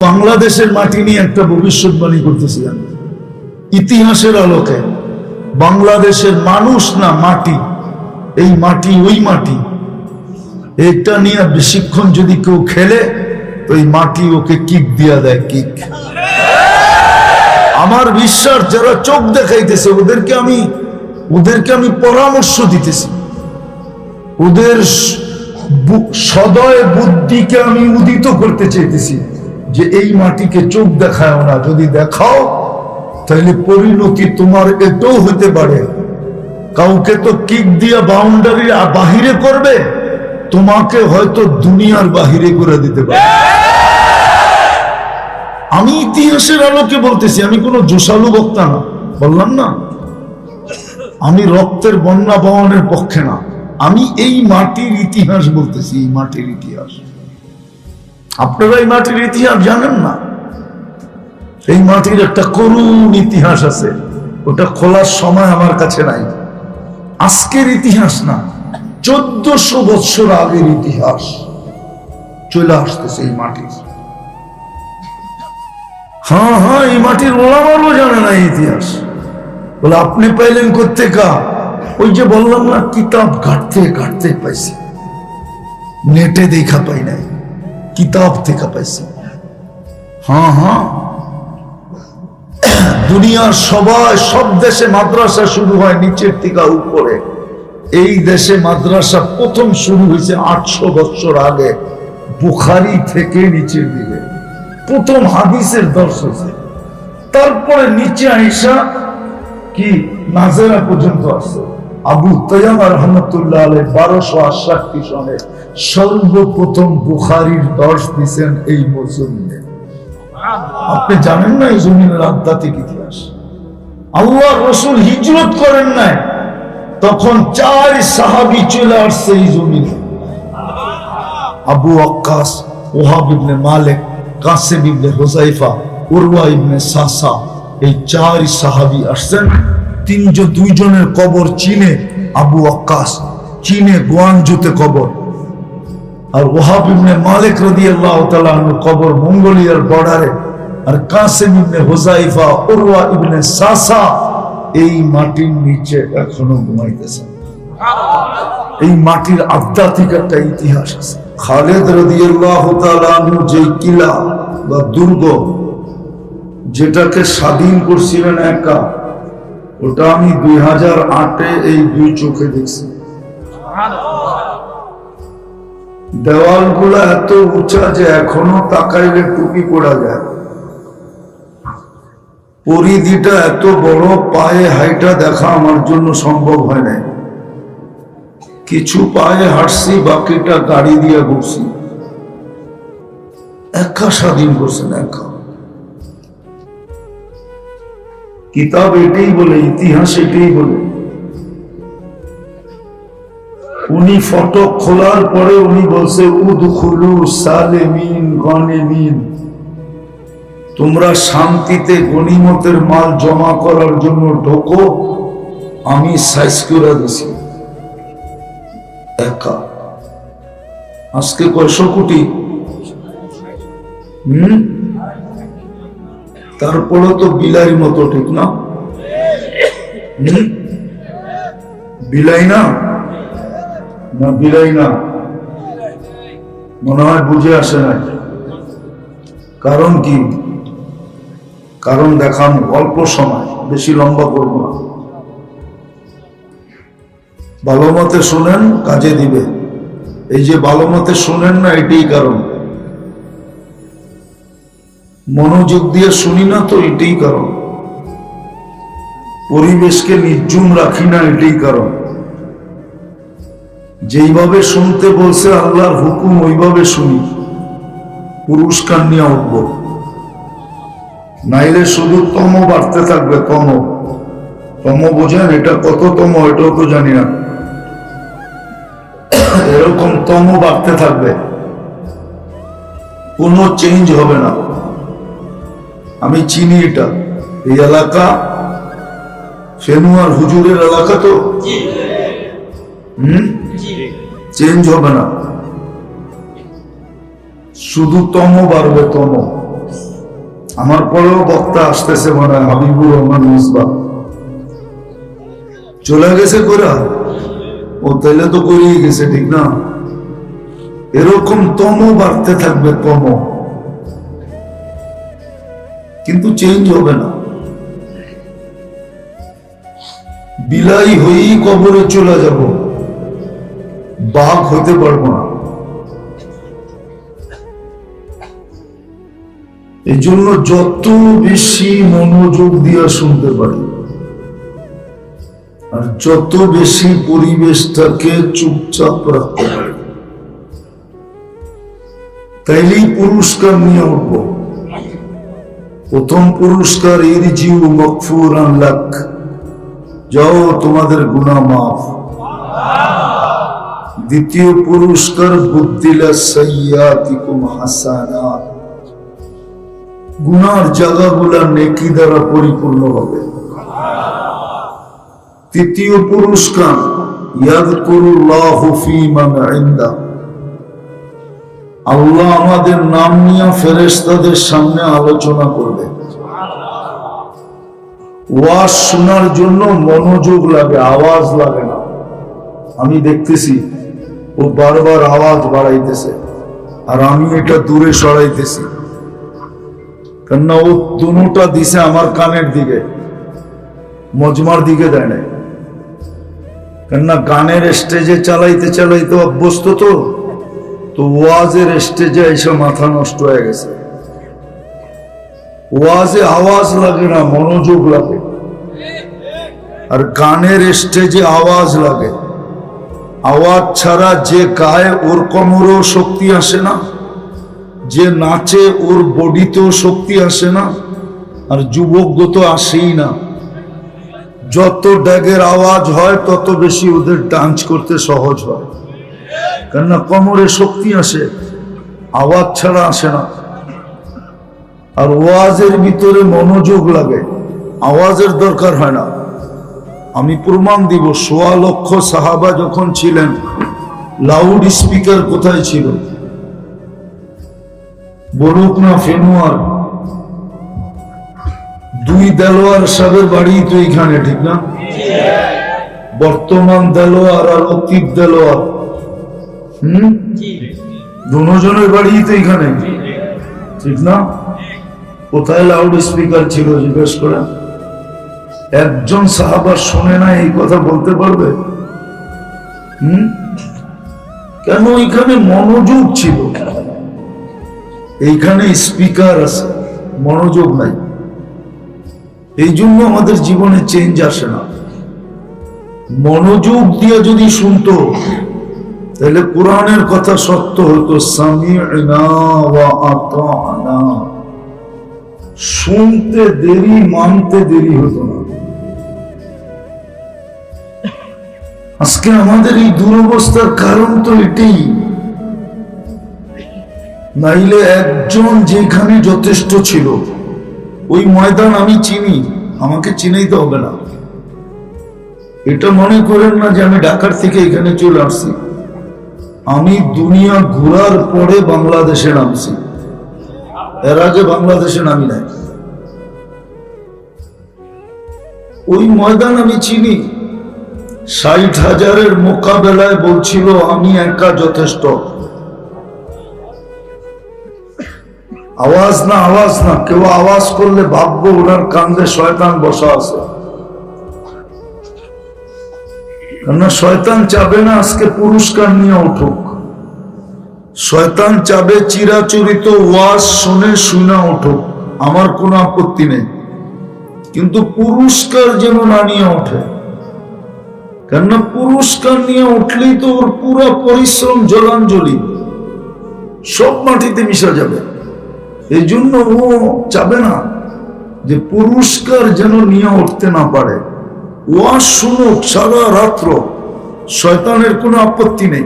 বাংলাদেশের মাটি নিয়ে একটা ভবিষ্যৎবাণী করতেছি আমি ইতিহাসের আলোকে বাংলাদেশের মানুষ না মাটি, এই মাটি ওই মাটি। এটা নিয়ে বেশিক্ষণ যদি কেউ খেলে, তো এই মাটি ওকে কিক দিয়া দেয়, কিক। আমার বিশ্বাস, যারা চোখ দেখাইতেছে, ওদেরকে আমি ওদেরকে আমি পরামর্শ দিতেছি। ওদের সদয় বুদ্ধিকে আমি উদিত করতে চাইতেছি। যে এই মাটিকে চোখ দেখায় না, যদি দেখাও, তাহলে পরিণতি তোমার এটাও হতে পারে। কাউকে তো কিক দিয়া বাউন্ডারির বাহিরে করবে, তোমাকে হয়তো দুনিয়ার বাহিরে করে দিতে পারে। আমি ইতিহাসের আলোকে বলতেছি, আমি কোনো জোসালু বক্তা না, বললাম না। আমি রক্তের বন্যা বহনের পক্ষে না, আমি এই মাটির ইতিহাস বলতেছি, এই মাটির ইতিহাস। আপনারা এই মাটির ইতিহাস জানেন না? এই মাটির একটা করুণ ইতিহাস আছে। ওটা খোলার সময় আমার কাছে নাই। আজকের ইতিহাস না, চোদ্দশো বৎসর আগের ইতিহাস। চলে আসতেছে এই মাটির হ্যাঁ হ্যাঁ এই মাটির ওলামারও জানে না ইতিহাস। বলে, আপনি পাইলেন করতে কা ওই যে বললাম না, কিতাব ঘাটতে ঘাটতে পাইছি। নেটে দেখা পাই নাই। কিতাব থেকে পাইছি। হ্যাঁ হ্যাঁ। দুনিয়ার সবাই সব দেশে মাদ্রাসা শুরু হয় নিচের থেকে উপরে। এই দেশে মাদ্রাসা প্রথম শুরু হয়েছে আটশো বছর আগে। বুখারি থেকে নিচের দিকে। প্রথম হাদিসের দর্শ হয়েছে। তারপরে নিচে আইসা কি নাজেরা পর্যন্ত আছে। আবু তৈয়াম রহমতুল্লাহ আলাই বারোশো আটষট্টি সনে সর্বপ্রথম বুখারির দর্শ দিছেন এই মজুমিনে আপনি জানেন না এই জমিনের আধ্যাত্মিক ইতিহাস? আল্লাহ রসুল হিজরত করেন নাই, তখন চার সাহাবি চলে আসছে এই জমিনে। আবু আক্কাস, ওহাব ইবনে মালিক, কাসেম ইবনে হুজাইফা উরওয়া ইবনে সাসা, এই চার সাহাবি আসছেন। তিনজন, দুইজনের কবর চীনে আবু আক্কাস, চীনে গোয়ানজুতে কবর। আর ওহাব ইবনে মালিক রাদিয়াল্লাহু তাআলা কবর মঙ্গোলিয়ার বর্ডারে, আর কাসেম ইবনে হুজাইফা উরওয়া ইবনে সাসা এই মাটির নিচে এখনও ঘুমাইতেছে। এই মাটির আধ্যাত্মিক একটা ইতিহাস আছে। খালেদ রাদিয়াল্লাহু তাআলা যে কিলা বা দুর্গ যেটাকে স্বাধীন করছিলেন একা, ওটা আমি দুই হাজার আটে এই দুই চোখে দেখছি। দেওয়ালগুলো এত উঁচা যে এখনও তাকাইলে টুপি পড়া যায়। পরিধিটা এত বড়, পায়ে হাইটা দেখা আমার জন্য সম্ভব হয় নাই। কিছু পায়ে হাঁটছি, বাকিটা গাড়ি দিয়ে ঘুরছি। একা স্বাধীন করছেন, একা। কিতাব এটাই বলে, ইতিহাস এটাই বলে। উনি ফটক খোলার পরে উনি বলছে, উদখুলু সালেমিন তোমরা শান্তিতে গনিমতের মাল জমা করার জন্য ঢোকো, আমি সাইজ করে দিছি। একা। আজকে কয়শো কোটি? হম? তারপরে তো বিলাইর মতো ঠিক না? বিলাই না না বিলাই না। মনে হয় বুঝে আসে না কারণ কি? কারণ দেখান, অল্প সময়, বেশি লম্বা করব না। ভালো মতে শোনেন, কাজে দিবে। এই যে ভালো মতে শোনেন না, এটাই কারণ। মনোযোগ দিয়ে শুনি না তো, এটাই কারণ। পরিবেশকে নির্জুম রাখি না, এটাই কারণ। যেইভাবে শুনতে বলছে আল্লাহর হুকুম ওইভাবে শুনি। পুরস্কার নিয়ে উঠব। নাইলে শুধু তম বাড়তে থাকবে তম। তম বোঝেন এটা কত তম এটাও তো জানি না। এরকম তম বাড়তে থাকবে। কোনো চেঞ্জ হবে না। আমি চিনি এটা। এই এলাকা ফেনুয়ার হুজুরের এলাকা তো? হুম? চেঞ্জ হবে না। শুধু তম বাড়বে তম। আমার পরেও বক্তা আসতেছে মনে হয় হাবিবুর রহমান মিসবা। চলে গেছে কোরা ও তাইলে তো করিয়ে গেছে, ঠিক না? এরকম তম বাড়তে থাকবে তম। কিন্তু চেঞ্জ হবে না। বিলাই হয়েই কবরে চলে যাব। বাঘ হতে পারব না। এই জন্য যত বেশি মনোযোগ দিয়া শুনতে পারি, আর যত বেশি পরিবেশটাকে চুপচাপ রাখতে পারি, তাইলেই পুরস্কার নিয়ে উঠব। প্রথম পুরস্কার এর জিউ মকফুর লাখ যাও তোমাদের গুণা মাফ। দ্বিতীয় পুরস্কার বুদ্দিলা সৈয়াতিকুম হাসানা। গুনার জায়গাগুলা নেকি দ্বারা পরিপূর্ণ হবে। তৃতীয় পুরস্কার আল্লাহ আমাদের নাম নিয়ে ফেরেশতাদের সামনে আলোচনা করবে। ওয়াজ শোনার জন্য মনোযোগ লাগে, আওয়াজ লাগে না। আমি দেখতেছি ও বারবার আওয়াজ বাড়াইতেছে, আর আমি এটা দূরে সরাইতেছি। কেননা ও দুটা দিছে আমার কানের দিকে, মজমার দিকে দেয় নাই। কেননা গানের স্টেজে চালাইতে চালাইতে অভ্যস্ত তো তো ওয়াজের স্টেজে এসে মাথা নষ্ট হয়ে গেছে। ওয়াজে আওয়াজ লাগে না, মনোযোগ লাগে। আর গানের স্টেজে আওয়াজ লাগে। আওয়াজ ছাড়া যে গায়ে ওর কোমরেও শক্তি আসে না, যে নাচে ওর বডিতেও শক্তি আসে না, আর যুবক তো আসেই না। যত ড্যাগের আওয়াজ হয়, তত বেশি ওদের ডান্স করতে সহজ হয়। কেননা কোমরে শক্তি আসে, আওয়াজ ছাড়া আসে না। আর ওয়াজের ভিতরে মনোযোগ লাগে, আওয়াজের দরকার হয় না। আমি প্রমাণ দিব, সোয়া লক্ষ সাহাবা যখন ছিলেন লাউড স্পিকার কোথায় ছিল? বলুক না ফেনুয়ার, দুই দেলোয়ার সাহেবের বাড়ি তো এখানে ঠিক না? বর্তমান দেলোয়ার আর অতীত দেলোয়ার, হম? দুজনের বাড়ি তো এখানে ঠিক না? কোথায় লাউড স্পিকার ছিল জিজ্ঞেস করে একজন সাহাবার শোনে না এই কথা বলতে পারবে? হম? কেন এখানে মনোযোগ ছিল? এইখানে স্পিকার আছে, মনোযোগ নাই। এই জন্য আমাদের জীবনে চেঞ্জ আসে না। মনোযোগ দিয়ে যদি শুনতো, তাহলে কোরআনের কথা সত্য হতো শুনতে দেরি, মানতে দেরি হতো না। আজকে আমাদের এই দুরবস্থার কারণ তো এটাই। নাইলে একজন যেখানে যথেষ্ট ছিল, ওই ময়দান আমি চিনি, আমাকে চিনাইতে হবে না। এটা মনে করেন না যে আমি ঢাকার থেকে এখানে চলে আসছি। আমি দুনিয়া ঘোরার পরে বাংলাদেশে নামছি। এর আগে বাংলাদেশে নামি নাই। ওই ময়দান আমি চিনি। ষাট হাজারের মোকাবেলায় বলছিল, আমি একা যথেষ্ট। আওয়াজ না আওয়াজ না, কেউ আওয়াজ করলে ভাববো ওনার কান্দে শয়তান বসা আছে। কেননা শয়তান চাবে না আজকে পুরস্কার নিয়ে উঠুক। শয়তান চাবে চিরাচরিত ওয়াজ শুনে শুনা উঠুক, আমার কোনো আপত্তি নেই। কিন্তু পুরস্কার যেন না নিয়ে ওঠে। কেননা পুরস্কার নিয়ে উঠলেই তো ওর পুরো পরিশ্রম জলাঞ্জলি। সব মাটিতে মিশা যাবে। এই জন্য ও চাবে না যে পুরস্কার যেন নিয়ে উঠতে না পারে। ওয়াজ শুনুক সারা রাত্র শয়তানের কোনো আপত্তি নেই।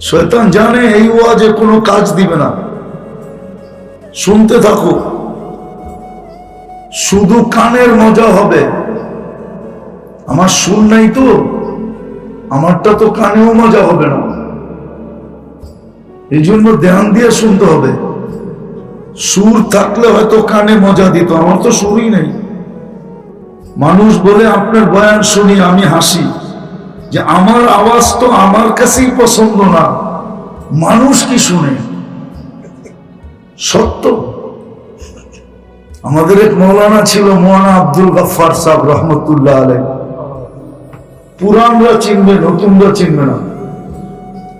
শয়তান জানে এই ওয়াজে কোনো কাজ দিবে না। শুনতে থাকো। শুধু কানের মজা হবে। আমার সুর নাই তো। আমারটা তো কানেও মজা হবে না। এই জন্য ধ্যান দিয়ে শুনতে হবে। সুর থাকলে হয়তো কানে মজা দিত, আমার তো সুরই নেই। মানুষ বলে, আপনার বয়ান শুনি, আমি হাসি। যে আমার আওয়াজ তো আমার কাছেই পছন্দ না। মানুষ কি শুনে? সত্য। আমাদের এক মৌলানা ছিল, মৌলানা আব্দুল গফার সাহ রহমতুল্লাহ আলাই পুরানরা চিনবে, নতুনরা চিনবে না।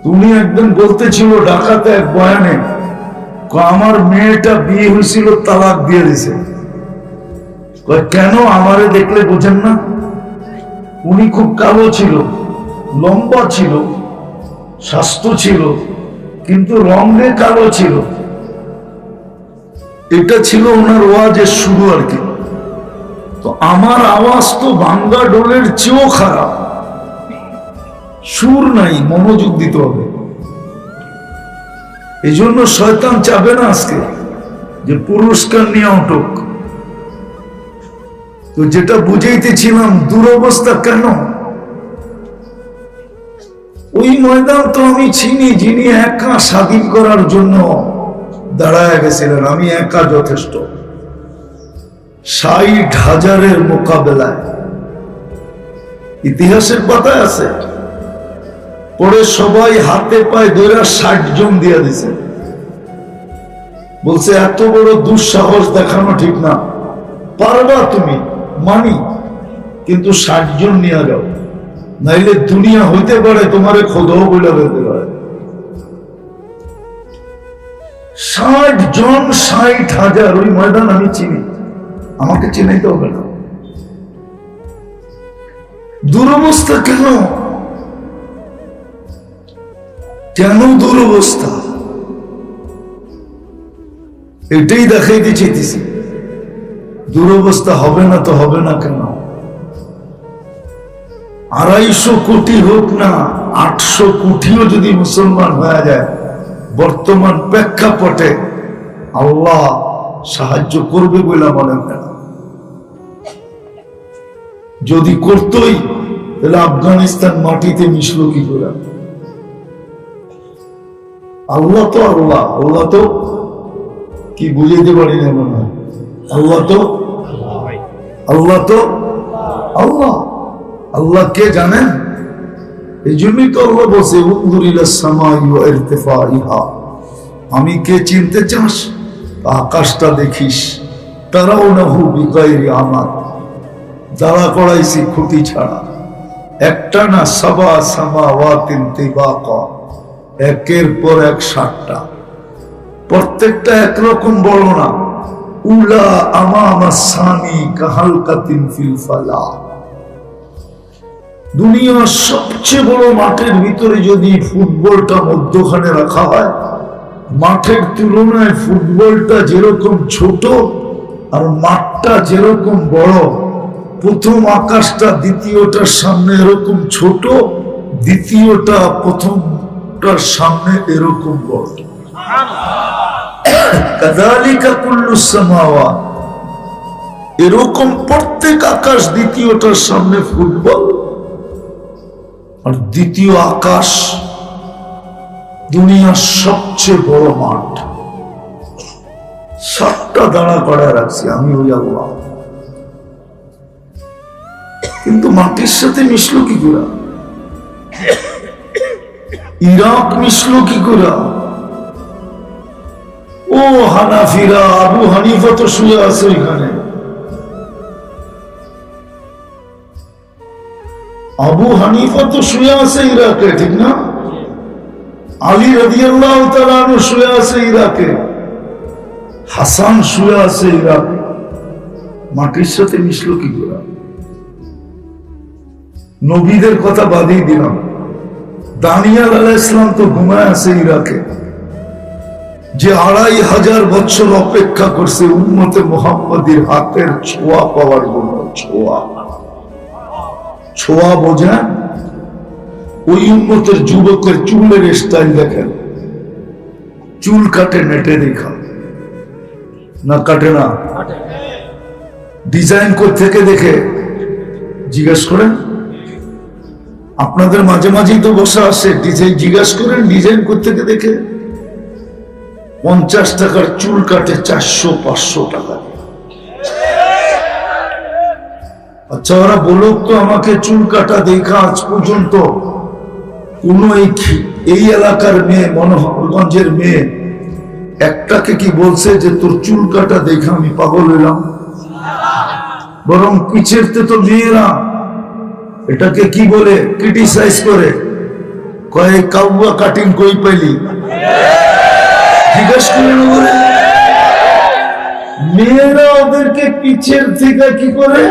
তুমি একদিন বলতেছিল ঢাকাতে এক বয়ানে আমার মেয়েটা বিয়ে হয়েছিল, তালাক দিয়ে দিছে। কেন আমারে দেখলে বোঝেন না? উনি খুব কালো ছিল, লম্বা ছিল, স্বাস্থ্য ছিল, কিন্তু রঙে কালো ছিল। এটা ছিল ওনার ওয়াজের শুরু আর কি। তো আমার আওয়াজ তো বাঙ্গা ডোলের চেয়েও খারাপ। সুর নাই, মনোযোগ দিতে হবে। এই জন্য শয়তান চাবে না আজকে যে পুরস্কার নিয়ে উঠুক। তো যেটা বুঝাইতেছিলাম, দুরবস্থা কেন? ওই ময়দান তো আমি চিনি, যিনি একা স্বাধীন করার জন্য দাঁড়ায় গেছিলেন, আমি একা যথেষ্ট। ষাট হাজারের মোকাবেলায়। ইতিহাসের পাতায় আছে। পরে সবাই হাতে পায়ে ধরে ষাট জন দিয়ে দিছে। বলছে, এত বড় দুঃসাহস দেখানো ঠিক না। পারবা তুমি, মানি, কিন্তু ষাট জন নিয়ে যাও। নাইলে দুনিয়া হইতে পারে, তোমারে খোদাও বলে ফেলতে পারে। ষাট জন, ষাট হাজার, ওই ময়দান আমি চিনি। আমাকে চিনাইতে হবে না। দুরবস্থা কেন? কেন দুরবস্থা? এটাই দেখাইতে চাইতেছি দুরবস্থা হবে না তো হবে না কেন? আড়াইশো কোটি হোক না, আটশো কোটিও যদি মুসলমান হয়ে যায়, বর্তমান প্রেক্ষাপটে আল্লাহ সাহায্য করবে বলে মনে হয় না। যদি করতই, তাহলে আফগানিস্তান মাটিতে মিশলো কি করে? আল্লাহ তো আল্লাহ আল্লাহ তো কি বুঝাইতে পারি না মনে হয় আল্লাহ তো আল্লাহ তো আল্লাহ। আল্লাহ কে জানেন? এই জন্যই তো আল্লাহ ইরতিফাইহা। আমি কে চিনতে চাস? আকাশটা দেখিস। তারাও না হু বিকাইরি আমার দাঁড়া করাইছি খুঁটি ছাড়া। একটা না সাবা সামা ওয়াতিন তিবাকা। একের পর এক সাতটা। প্রত্যেকটা একরকম বড় না। উলা আমামা সানি কাহালকাতিন ফিল ফালা। দুনিয়ার সবচেয়ে বড় মাঠের ভিতরে যদি ফুটবলটা মধ্যখানে রাখা হয়, মাঠের তুলনায় ফুটবলটা যেরকম ছোট আর মাঠটা যেরকম বড়, প্রথম আকাশটা, দ্বিতীয়টার সামনে এরকম ছোট, দ্বিতীয়টা প্রথমটার সামনে এরকম এরকম প্রত্যেক আকাশ দ্বিতীয়টার সামনে ফুটবল আর দ্বিতীয় আকাশ দুনিয়ার সবচেয়ে বড় মাঠ। সাতটা দাঁড়া করায় রাখছি আমি ওই আল্লাহ কিন্তু মাটির সাথে মিশলো কি করে? ইরাক মিশলো কি করে? ও হানাফিরা, আবু হানিফা তো শুয়ে আছে ওইখানে। আবু হানিফা তো শুয়ে আছে ইরাকে, ঠিক না? আলী রাদিয়াল্লাহ তাআলা শুয়ে আছে ইরাকে। হাসান শুয়ে আছে ইরাকে। মাটির সাথে মিশলো কি করে? নবীদের কথা বাদই দিলাম। দানিয়াল আলাহ ইসলাম তো ঘুমায় আছে ইরাকে। যে আড়াই হাজার বছর অপেক্ষা করছে উন্মতে মোহাম্মদীর হাতের ছোঁয়া পাওয়ার জন্য ছোঁয়া। ছোঁয়া বোঝেন ওই উন্মতের যুবকের চুলের স্টাইল দেখেন। চুল কাটে নেটে দেখা। না কাটে না? ডিজাইন থেকে দেখে? জিজ্ঞেস করেন। আপনাদের মাঝে মাঝেই তো বসা আসে ডিজাইন জিজ্ঞাসা করেন, ডিজাইন থেকে দেখে? পঞ্চাশ টাকার চুল কাটে চারশো, পাঁচশো টাকা। আচ্ছা ওরা বলুক তো আমাকে চুল কাটা দেখা আজ পর্যন্ত কোন এই এলাকার মেয়ে, মনোহরগঞ্জের মেয়ে, একটাকে কি বলছে যে, তোর চুল কাটা দেখা আমি পাগল হইলাম? বরং পিছেরতে তো মেয়েরা এটাকে কি বলে? ক্রিটিসাইজ করে। কয়, কাউয়া কাটিং কই পাইলি? জিজ্ঞেস করে না বলে মেয়েরা ওদেরকে পিছের থেকে কি করে?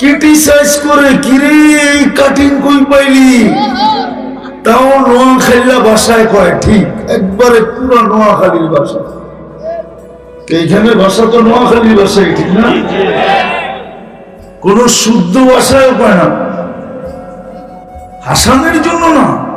ক্রিটিসাইজ করে, কিরে কাটিং কই পাইলি? তাও নোয়াখালীরা ভাষায় কয়, ঠিক, একবারে পুরো নোয়াখালীর ভাষা। এইখানে ভাষা তো নোয়াখালীর ভাষাই, ঠিক না? কোন শুদ্ধ ভাষায় উপায় না। হাসানের জন্য না।